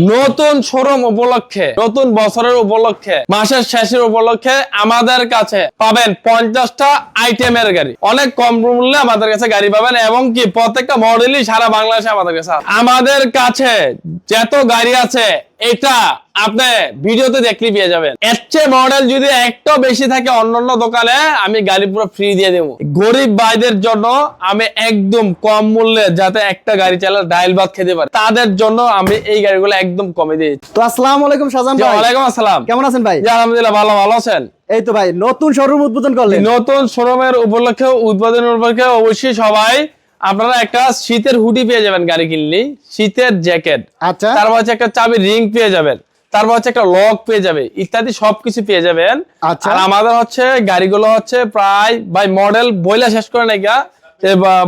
নতুন শোরুম উপলক্ষে, নতুন বছরের উপলক্ষে, মাসের শেষের উপলক্ষে আমাদের কাছে পাবেন পঞ্চাশটা আইটেমের গাড়ি। অনেক কম মূল্যে আমাদের কাছে গাড়ি পাবেন এবং কি প্রত্যেকটা মডেলই সারা বাংলাদেশে আমাদের কাছে আমাদের কাছে যত গাড়ি আছে এটা আপনি ভিডিওতে দেখলে পেয়ে যাবেন। এর চেয়ে মডেল যদি একটু বেশি থাকে অন্যান্য দোকানে আমি গাড়ি পুরো ফ্রি দিয়ে দেবো। গরিব ভাইদের জন্য আমি একদম কম মূল্যে যাতে একটা গাড়ি চালায় ডাইল ভাত খেতে পারে তাদের জন্য আমি এই গাড়িগুলো একদম কমে দিয়েছি তো আসসালামু আলাইকুম জি, ভাই। ওয়ালাইকুম আসসালাম। কেমন আছেন ভাই? আলহামদুলিল্লাহ ভালো ভালো আছেন। এই তো ভাই নতুন শোরুম উদ্বোধন করলেন। নতুন শোরুমের উপলক্ষে উদ্বোধন উপলক্ষে অবশ্যই সবাই আপনারা একটা শীতের হুডি পেয়ে যাবেন গাড়ি কিনলে শীতের জ্যাকেট আচ্ছা। তারপর হচ্ছে একটা চাবি রিং পেয়ে যাবেন। তারপর হচ্ছে একটা লক পেয়ে যাবে। ইত্যাদি সবকিছু পেয়ে যাবেন। আচ্ছা। আর আমাদের হচ্ছে গাড়িগুলো হচ্ছে প্রায় বাই মডেল বইলা শেষ করে নাকি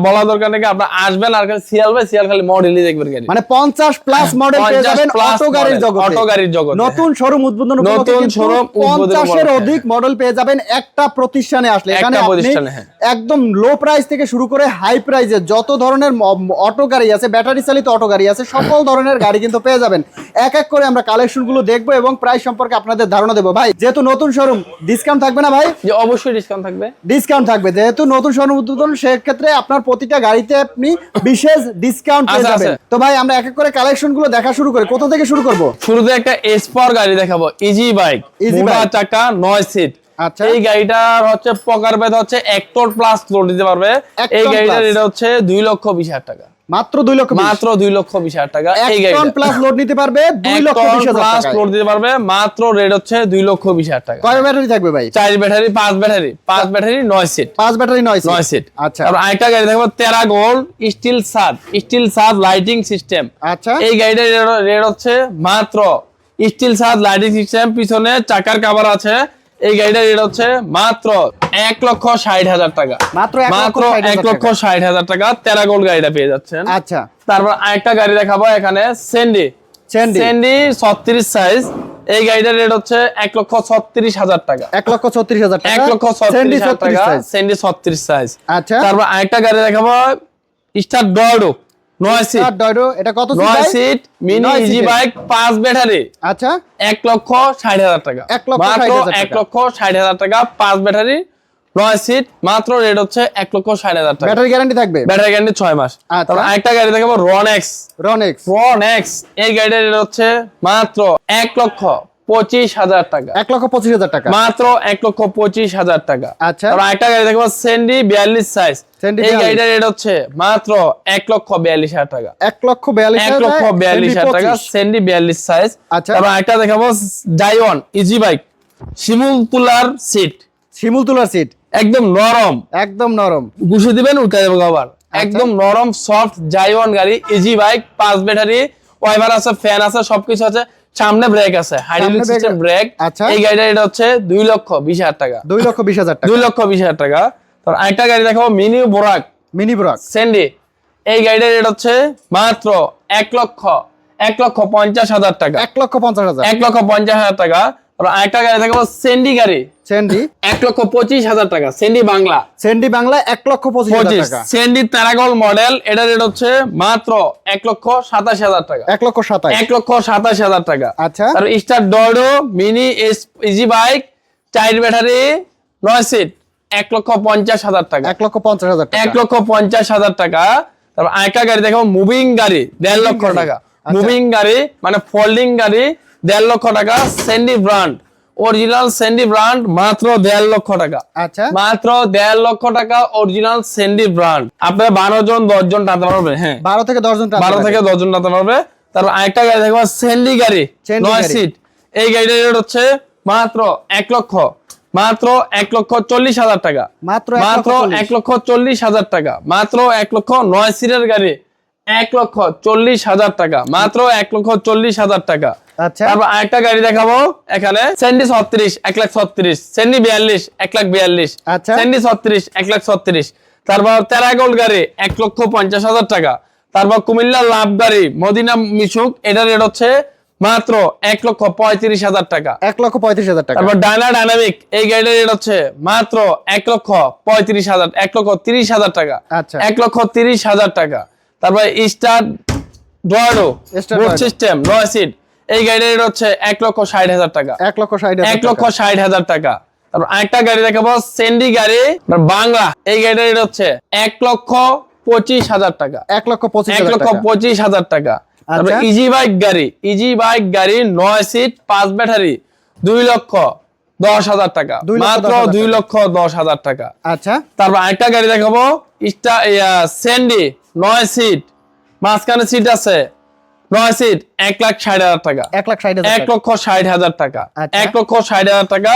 বলা দরকার নাকি আপনার আসবেন আর সিয়াল বাই সিয়াল খালি মডেলই দেখবেন গাড়ি মানে পঞ্চাশ প্লাস মডেল পেয়ে যাবেন অটো গাড়ির জগতে। অটো গাড়ির জগতে, নতুন শোরুম উদ্বোধন নতুন showroom 50 এর অধিক মডেল পেয়ে যাবেন একটা প্রতিষ্ঠানে আসলে। এখানে আপনি হ্যাঁ। একদম লো প্রাইস থেকে শুরু করে হাই প্রাইসে যত ধরনের অটো গাড়ি আছে ব্যাটারি চালিত অটো গাড়ি আছে সকল ধরনের গাড়ি কিন্তু পেয়ে যাবেন। এক এক করে আমরা কালেকশনগুলো দেখব এবং প্রাইস সম্পর্কে আপনাদের ধারণা দেবো। ভাই যেহেতু নতুন শোরুম ডিসকাউন্ট থাকবে না ভাই? অবশ্যই ডিসকাউন্ট থাকবে। ডিসকাউন্ট থাকবে। যেহেতু নতুন শোরুম উদ্বোধন সেক্ষেত্রে আপনার প্রতিটা গাড়িতে আপনি বিশেষ ডিসকাউন্ট পেয়ে আচ্ছা, যাবেন আচ্ছা। তো ভাই আমরা এক এক করে কালেকশনগুলো দেখা শুরু করি কোথা থেকে শুরু করব শুরুতে একটা এসপর গাড়ি দেখাবো ইজি বাইক ইজি। চাকা নয় সিট আচ্ছা। এই গাড়িটার হচ্ছে পকার বেদ হচ্ছে এক টন প্লাস লোড দিতে পারবে এই গাড়িটার। এটা হচ্ছে দুই লক্ষ বিশ হাজার টাকা মাত্র দুই লক্ষ মাত্র দুই লক্ষ বিশ হাজার টাকা। এই গাড়িটা। প্লাস লোড নিতে পারবে দুই লক্ষ বিশ প্লাস লোড দিতে পারবে মাত্র রেট হচ্ছে দুই লক্ষ বিশ হাজার টাকা। কয় ব্যাটারি থাকবে ভাই? চার ব্যাটারি পাঁচ ব্যাটারি পাঁচ ব্যাটারি নয় সিট পাঁচ ব্যাটারি নয়। নয় সিট আচ্ছা। তারপর আরেকটা গাড়ি দেখব তেরা গোল্ড স্টিল সাদ স্টিল সাদ লাইটিং সিস্টেম আচ্ছা। এই গাড়িটার রেট হচ্ছে মাত্র স্টিল সাদ লাইটিং সিস্টেম পিছনে চাকার কাভার আছে। এই গাড়িটার রেট হচ্ছে মাত্র এক লক্ষ ষাট হাজার টাকা। মাত্র এক লক্ষ মাত্র ষাট হাজার এক লক্ষ টাকা। ষাট হাজার টাকা তেরা গোল্ড গাড়িটা পেয়ে যাচ্ছেন। আচ্ছা। তারপর আরেকটা গাড়ি দেখাবো এখানে সেন্ডি। সেন্ডি ছত্রিশ সাইজ এই গাড়িটার রেট হচ্ছে এক লক্ষ ছত্রিশ হাজার টাকা। এক লক্ষ ছত্রিশ হাজার টাকা। এক লক্ষ ছত্রিশ হাজার টাকা সেন্ডি ছত্রিশ সাইজ আচ্ছা। তারপর আরেকটা গাড়ি দেখাবো স্টার ডয়ডো নয় সিট ডয়ডো এটা কত নয় সিট মিনি ইজি বাইক পাঁচ ব্যাটারি আচ্ছা। এক লক্ষ ষাট হাজার টাকা। এক লক্ষ এক। লক্ষ ষাট হাজার টাকা পাঁচ ব্যাটারি নয় সিট মাত্র রেট হচ্ছে এক লক্ষ ষাট হাজার টাকা। ব্যাটারি গ্যারান্টি থাকবে? ব্যাটারি গ্যারান্টি ছয় মাস। আচ্ছা। তারপর আরেকটা গাড়ি দেখাবো রনেক্স রনেক্স রনেক্স এই গাড়িটার রেট হচ্ছে মাত্র এক লক্ষ পঁচিশ হাজার টাকা। এক লক্ষ পঁচিশ হাজার টাকা। মাত্র এক লক্ষ পঁচিশ হাজার টাকা। আচ্ছা। আরেকটা গাড়ি দেখব সেন্ডি বিয়াল্লিশ সাইজ এই গাড়িটার রেট হচ্ছে মাত্র এক লক্ষ বিয়াল্লিশ হাজার টাকা। এক লক্ষ বিয়াল্লিশ এক লক্ষ বিয়াল্লিশ হাজার টাকা সেন্ডি বিয়াল্লিশ সাইজ আচ্ছা। তারপর একটা দেখাবো জাইওয়ান ইজি বাইক শিমুল তুলার সিট শিমুল তুলার সিট একদম নরম। একদম নরম। ঘুষে দিবেন উঠে যাবে আবার। আচ্ছা। একদম নরম সফট জাইওয়ান গাড়ি ইজি বাইক পাঁচ ব্যাটারি ওয়াইভার আছে ফ্যান আছে সবকিছু আছে। সামনে ব্রেক আছে। হাইড্রোলিক সিস্টেম ব্রেক আচ্ছা। এই গাড়িটা এটা হচ্ছে দুই লক্ষ বিশ হাজার টাকা। দুই লক্ষ বিশ হাজার টাকা। দুই লক্ষ বিশ হাজার টাকা। তারপর আরেকটা গাড়ি দেখাবো মিনি বোরাক মিনি বোরাক সেন্ডি এই গাড়িটার রেট হচ্ছে মাত্র এক লক্ষ এক লক্ষ পঞ্চাশ হাজার টাকা। এক লক্ষ পঞ্চাশ হাজার। এক লক্ষ পঞ্চাশ হাজার টাকা। আরেকটা গাড়ি দেখাবো সেন্ডি গাড়ি। সেন্ডি এক লক্ষ পঁচিশ হাজার টাকা সেন্ডি বাংলা। সেন্ডি বাংলা এক লক্ষ পঁচিশ হাজার টাকা। সেন্ডি মডেল রেট হচ্ছে মাত্র এক লক্ষ সাতাশ হাজার টাকা। এক লক্ষ সাতাশ। এক লক্ষ সাতাশ হাজার টাকা। আচ্ছা। আর star mini easy bike child battery নয় সিট এক লক্ষ পঞ্চাশ হাজার টাকা। এক লক্ষ পঞ্চাশ হাজার টাকা। এক লক্ষ পঞ্চাশ হাজার টাকা। তারপর আরেকটা গাড়ি মুভিং গাড়ি দেড় লক্ষ টাকা। আচ্ছা। মুভিং গাড়ি মানে ফোল্ডিং গাড়ি দেড় লক্ষ টাকা সেন্ডি ব্র্যান্ড অরিজিনাল সেন্ডি ব্র্যান্ড মাত্র দেড় লক্ষ টাকা। আচ্ছা। মাত্র দেড় লক্ষ টাকা অরিজিনাল সেন্ডি ব্র্যান্ড আপনার বারো জন দশ জন টানতে পারবে হ্যাঁ। বারো থেকে দশ জন বারো থেকে দশ জন টানতে পারবে। তারপর আরেকটা গাড়ি দেখব সেন্ডি গাড়ি নয়। সিট এই গাড়িটার রেট হচ্ছে মাত্র এক লক্ষ মাত্র এক লক্ষ চল্লিশ হাজার টাকা। মাত্র মাত্র এক লক্ষ চল্লিশ হাজার টাকা। মাত্র এক লক্ষ নয় সিটের গাড়ি এক লক্ষ চল্লিশ হাজার টাকা। মাত্র এক লক্ষ চল্লিশ হাজার টাকা। আচ্ছা। তারপর আরেকটা গাড়ি দেখাবো। এখানে সেন্ডি ছত্রিশ এক লাখ ছত্রিশ। সেন্ডি বিয়াল্লিশ এক লাখ বিয়াল্লিশ। আচ্ছা। সেন্ডি ছত্রিশ এক লাখ ছত্রিশ। তারপর তেরাগোল গাড়ি এক লক্ষ পঞ্চাশ হাজার টাকা। তারপর কুমিল্লা লাভ গাড়ি মদিনা মিশুক। এটার রেট হচ্ছে মাত্র এক লক্ষ পঁয়ত্রিশ হাজার টাকা। এক লক্ষ পঁয়ত্রিশ হাজার টাকা। তারপর ডায়না ডাইনামিক এই গাড়িটার রেট হচ্ছে মাত্র এক লক্ষ পঁয়ত্রিশ হাজার এক লক্ষ তিরিশ হাজার টাকা। আচ্ছা। এক লক্ষ তিরিশ হাজার টাকা। তারপর স্টার বুট সিস্টেম নয় সিট এই গাড়ির রেট হচ্ছে এক লক্ষ ষাট হাজার টাকা। এক লক্ষ ষাট এক লক্ষ। ষাট হাজার টাকা। তারপর আরেকটা গাড়ি দেখাবো সেন্ডি গাড়ি। বাংলা এই গাড়ির রেট হচ্ছে এক লক্ষ পঁচিশ হাজার টাকা। এক লক্ষ পঁচিশ এক লক্ষ পঁচিশ হাজার টাকা। তারপর আচ্ছা। ইজি বাইক গাড়ি ইজি বাইক গাড়ি নয় সিট পাঁচ ব্যাটারি দুই লক্ষ দশ হাজার টাকা। মাত্র দুই লক্ষ দশ হাজার টাকা। আচ্ছা। তারপর আরেকটা গাড়ি দেখাবো স্যান্ডি নয় সিট মাঝখানে সিট আছে নয় সিট এক লাখ ষাট হাজার টাকা। এক লাখ ষাট এক লক্ষ ষাট হাজার টাকা। আচ্ছা। এক লক্ষ ষাট হাজার টাকা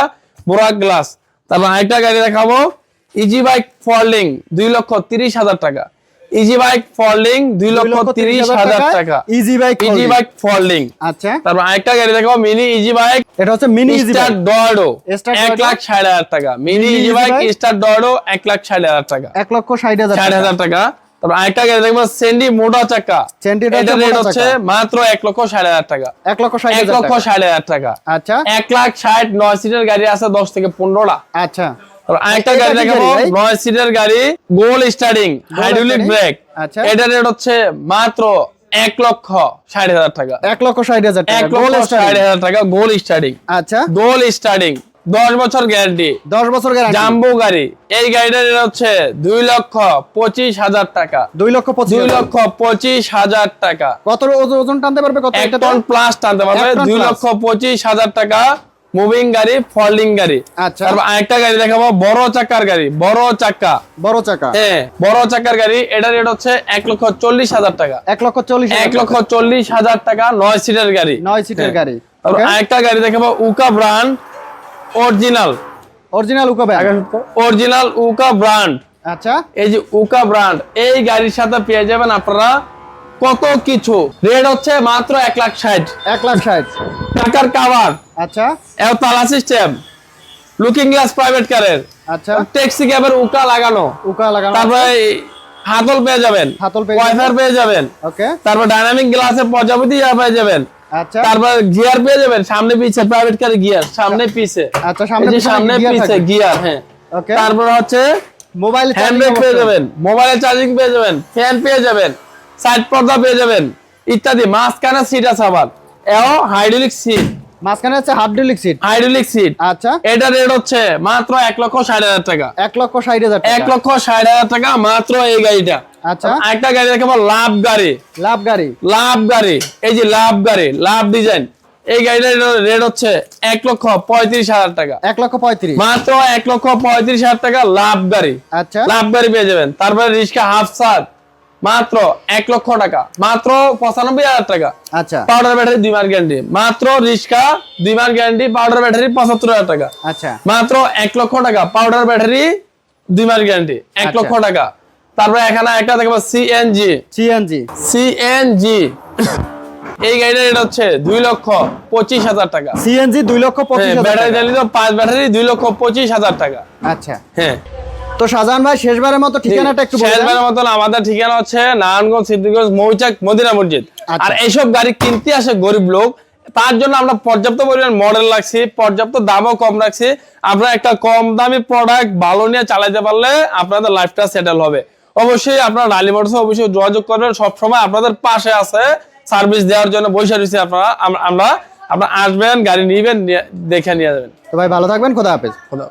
বোরাক গ্লাস তারপর আরেকটা গাড়ি দেখাবো। ইজি বাইক ফরলিং দুই লক্ষ তিরিশ হাজার টাকা। ইজি বাইক ফরলিং দুই লক্ষ তিরিশ হাজার টাকা ইজি বাইক ইজি বাইক আচ্ছা। তারপর আরেকটা গাড়ি দেখাবো মিনি ইজি বাইক এটা হচ্ছে মিনি ইজি স্টার বাইক এক লাখ ষাট হাজার টাকা। Mini easy bike. স্টার ডয়াডো এক লাখ ষাট হাজার টাকা। এক লক্ষ ষাট হাজার টাকা। তারপর আরেকটা গাড়ি দেখব সেন্ডি মোটা চাকা। এটা রেট হচ্ছে মাত্র এক লক্ষ ষাট হাজার টাকা। এক লক্ষ ষাট এক লক্ষ। ষাট হাজার টাকা। আচ্ছা। এক লাখ ষাট নয় সিটের গাড়ি আছে দশ থেকে পনেরোটা আচ্ছা। আরেকটা গাড়ি দেখাবো নয় সিটের গাড়ি গোল স্টার্টিং হাইড্রোলিক ব্রেক আচ্ছা। এটা রেট হচ্ছে মাত্র এক লক্ষ ষাট হাজার টাকা। এক লক্ষ ষাট। হাজার টাকা। গোল স্টার্টিং আচ্ছা। গোল স্টার্টিং দশ বছর গ্যারান্টি। দশ বছর গ্যারান্টি। জাম্বো গাড়ি। এই গাড়িটার রেট হচ্ছে দুই লক্ষ পঁচিশ হাজার টাকা। দুই লক্ষ দুই লক্ষ পঁচিশ হাজার টাকা। কত ওজন টানতে পারবে? কত এক টন প্লাস টানতে পারবে। দুই লক্ষ পঁচিশ হাজার টাকা মুভিং গাড়ি ফল্ডিং গাড়ি। আচ্ছা। তারপর আরেকটা গাড়ি দেখাবো বড় চাকার গাড়ি বড় চাকা। বড় চাকা। হ্যাঁ বড় চাকার গাড়ি এটা রেট হচ্ছে এক লক্ষ চল্লিশ হাজার টাকা। এক লক্ষ চল্লিশ এক লক্ষ চল্লিশ হাজার টাকা নয় সিটের গাড়ি। নয় সিটের হ্যাঁ। গাড়ি। তারপর আরেকটা গাড়ি দেখাবো উকা ব্র্যান্ড অরিজিনাল। অরিজিনাল উকা ব্যাগ অরিজিনাল উকা ব্র্যান্ড। আচ্ছা। এই যে উকা ব্র্যান্ড এই গাড়ির সাথে পেয়ে যাবেন আপনারা কত কিছু। রেট হচ্ছে মাত্র এক লাখ ষাট। এক লাখ ষাট। টাকার কাভার আচ্ছা। এও তালা সিস্টেম লুকিং গ্লাস প্রাইভেট কারের আচ্ছা। ট্যাক্সি ক্যাবের উকা লাগানো। উকা লাগানো। তারপরে হাতল পেয়ে যাবেন। হাতল পেয়ে ওয়াইফার পেয়ে যাবেন। ওকে তারপর ডাইনামিক গ্লাসে প্রজাপতি ইয়া পেয়ে যাবেন। আচ্ছা। তারপর গিয়ার পেয়ে যাবেন সামনে পিছে প্রাইভেট কার গিয়ার সামনে পিছে। আচ্ছা, সামনে পিছনে সামনে পিছে গিয়ার হ্যাঁ। ওকে তারপর হচ্ছে মোবাইল পেয়ে যাবেন মোবাইলে চার্জিং পেয়ে যাবেন ফ্যান পেয়ে যাবেন সাইড পর্দা পেয়ে যাবেন ইত্যাদি। মাঝখানে সিট আছে আবার এও হাইড্রোলিক সিট মাঝখানে ডিলিক সিট হাইড্রোলিক সিট আচ্ছা। এটা রেট হচ্ছে মাত্র এক লক্ষ ষাট হাজার টাকা। এক লক্ষ ষাট হাজার এক লক্ষ ষাট হাজার টাকা মাত্র এই গাড়িটা। আচ্ছা। একটা গাড়ি দেখাবো লাভ গাড়ি। লাভ গাড়ি। লাভ গাড়ি। এই যে লাভ গাড়ি লাভ ডিজাইন। এই গাড়িটার রেট হচ্ছে এক লক্ষ পঁয়ত্রিশ হাজার টাকা। এক লক্ষ পঁয়ত্রিশ। মাত্র এক লক্ষ পঁয়ত্রিশ হাজার টাকা লাভ গাড়ি। আচ্ছা। লাভ গাড়ি পেয়ে যাবেন। তারপরে রিক্সা হাফ সার। মাত্র এক লক্ষ টাকা। মাত্র পঁচানব্বই হাজার টাকা। আচ্ছা। পাউডার ব্যাটারি দুই মাস গ্যারান্টি। মাত্র রিক্সা দুই মাস গ্যারান্টি পাউডার ব্যাটারি পঁচাত্তর হাজার টাকা। আচ্ছা। মাত্র এক লক্ষ টাকা। পাউডার ব্যাটারি দুই মাস গ্যারান্টি। এক আচ্ছা। লক্ষ টাকা। তারপরে এখানে একটা দেখব সিএনজি সিএনজি সিএনজি এই গাড়িটার রেট হচ্ছে দুই লক্ষ পঁচিশ হাজার টাকা। সিএনজি দুই লক্ষ পঁচিশ ব্যাটারি। চালিত পাঁচ ব্যাটারি দুই লক্ষ পঁচিশ হাজার টাকা। আচ্ছা। হ্যাঁ। তো শাহজাহান ভাই শেষবারের মতো ঠিকানাটা একটু। শেষবারের মতন আমাদের ঠিকানা হচ্ছে নারায়ণগঞ্জ সিদ্দিগঞ্জ মৌচাক মদিনা মসজিদ। আচ্ছা। আর এইসব গাড়ি কিনতে আসে গরিব লোক। তার জন্য আমরা পর্যাপ্ত পরিমাণ মডেল রাখছি পর্যাপ্ত দামও কম রাখছি। আমরা একটা কম দামি প্রোডাক্ট ভালো নিয়ে চালাতে পারলে আপনাদের লাইফটা সেটেল হবে। অবশ্যই আপনারা রালি মোটরস অবশ্যই যোগাযোগ করবেন। সবসময় আপনাদের পাশে আছে। সার্ভিস দেওয়ার জন্য বসে রয়েছি আপনারা। আমরা, আপনারা আসবেন, গাড়ি নিবেন দেখে নিয়ে যাবেন। তো ভাই, ভালো থাকবেন, খোদা হাফেজ। খোদা